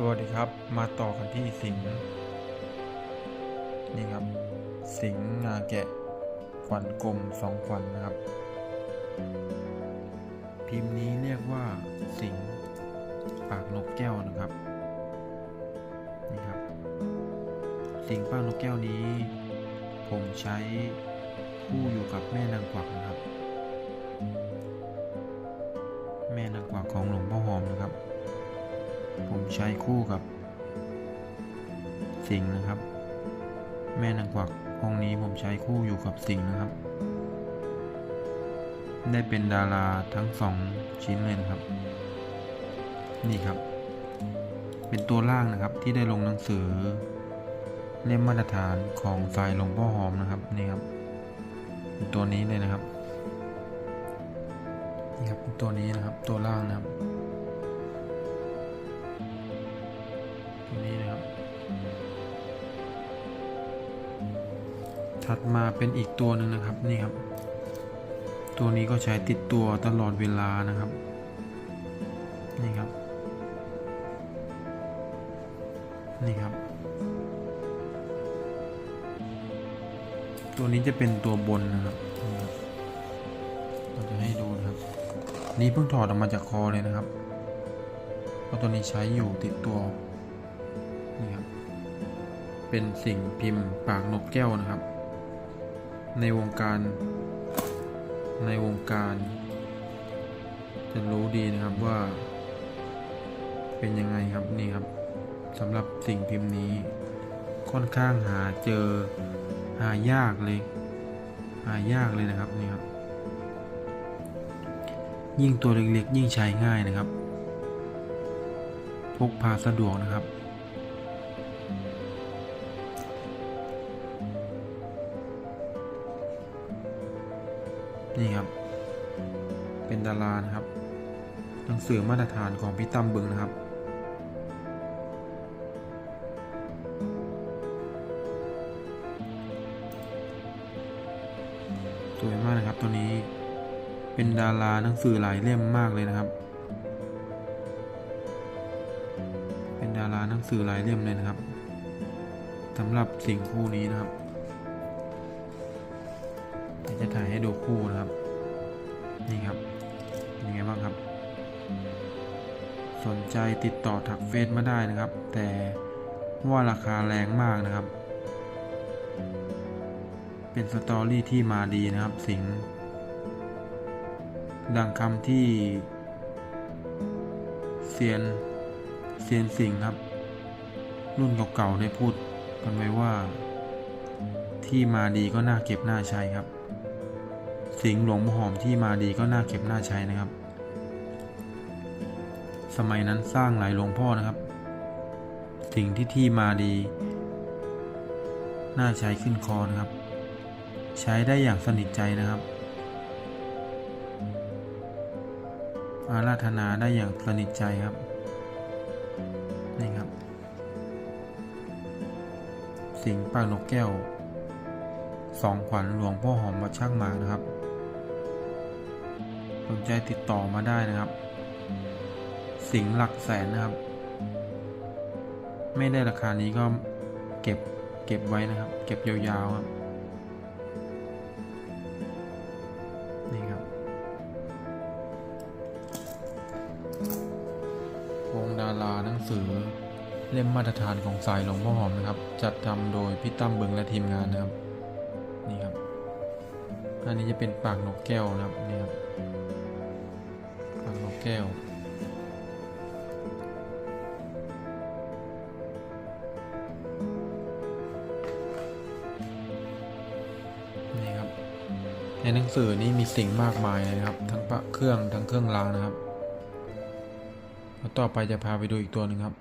สวัสดีครับมาต่อกันที่สิงห์นี่ครับ สิงห์งาแกะ ขวัญกลมสองขวัญนะครับ พิมพ์นี้เรียกว่าสิงห์ปากนกแก้วนะครับนี่ครับ สิงห์ปากนกแก้วนี้ ผมใช้คู่อยู่กับแม่นางกวักนะครับ แม่นางกวักของหลวงพ่อหอมนะครับ ผมใช้คู่กับ สิงห์นะครับ แม่นางกวักองค์นี้ผมใช้คู่อยู่กับสิงห์นะครับ ได้เป็นดาราทั้งสองชิ้นเลยนะครับ นี่ครับ เป็นตัวล่างนะครับที่ได้ลงหนังสือเล่มมาตรฐานของสายหลวงพ่อหอมนะครับนี่ครับ ตัวนี้เลยนะครับนี่ครับตัวนี้นะครับตัวล่างนะครับ นี้นะครับ ถัดมาเป็นอีกตัวหนึ่งนะครับนี่ครับ ตัวนี้ก็ใช้ติดตัวตลอดเวลานะครับ นี่ครับ นี่ครับ ตัวนี้จะเป็นตัวบนนะครับนี่ครับเราจะให้ดูนะครับ นี่เพิ่งถอดออกมาจากคอเลยนะครับเพราะตัวนี้ใช้อยู่ติดตัว นี่ครับ เป็นสิ่งพิมพ์ปากนกแก้วนะครับ ในวงการ ในวงการ จะรู้ดีนะครับว่า เป็นยังไงครับนี่ครับสำหรับสิ่งพิมพ์นี้ ค่อนข้างหาเจอหายากเลย หายากเลยนะครับนี่ครับยิ่งตัวเล็กๆ ยิ่งใช้ง่ายนะครับ พกพาสะดวกนะครับ นี่ครับ เป็นดารานะครับ หนังสือมาตรฐานของพี่ตั้มบึงนะครับ สวยมากนะครับตัวนี้ เป็นดาราหนังสือหลายเล่มมากเลยนะครับ เป็นดาราหนังสือหลายเล่มเลยนะครับสำหรับสิ่งคู่นี้นะครับ จะถ่ายให้ดูคู่นะครับ นี่ครับเป็นยังไงบ้างครับ สนใจติดต่อถักเฟซมาได้นะครับ แต่ว่าราคาแรงมากนะครับ เป็นสตอรี่ที่มาดีนะครับ สิงดังคำที่เซียนเซียนสิงครับ รุ่นเก่าๆได้พูดกันไว้ว่าที่มาดีก็น่าเก็บน่าใช้ครับ สิงหลวงพ่อหอมที่มาดีก็น่าเก็บน่าใช้นะครับ สมัยนั้นสร้างหลายหลวงพ่อนะครับ สิ่งที่ที่มาดี น่าใช้ขึ้นคอนะครับ ใช้ได้อย่างสนิทใจนะครับ อาราธนาได้อย่างสนิทใจครับนี่ครับ สิงปากนกแก้วสองขวัญหลวงพ่อหอมวัดช่างมานะครับ สนใจติดต่อมาได้นะครับ สิงห์หลักแสนนะครับ ไม่ได้ราคานี้ก็เก็บเก็บไว้นะครับ เก็บยาวๆครับนี่ครับวงดาราหนังสือเล่มมาตรฐานของสายหลวงพ่อหอมนะครับ จัดทำโดยพี่ตั้มเบิงและทีมงานนะครับ นี่ครับอันนี้จะเป็นปากนกแก้วนะครับนี่ครับ แก้ว นี่ครับ ในหนังสือนี่มีสิ่งมากมายเลยนะครับ ทั้งพระเครื่องทั้งเครื่องรางนะครับ แล้วต่อไปจะพาไปดูอีกตัวหนึ่งครับ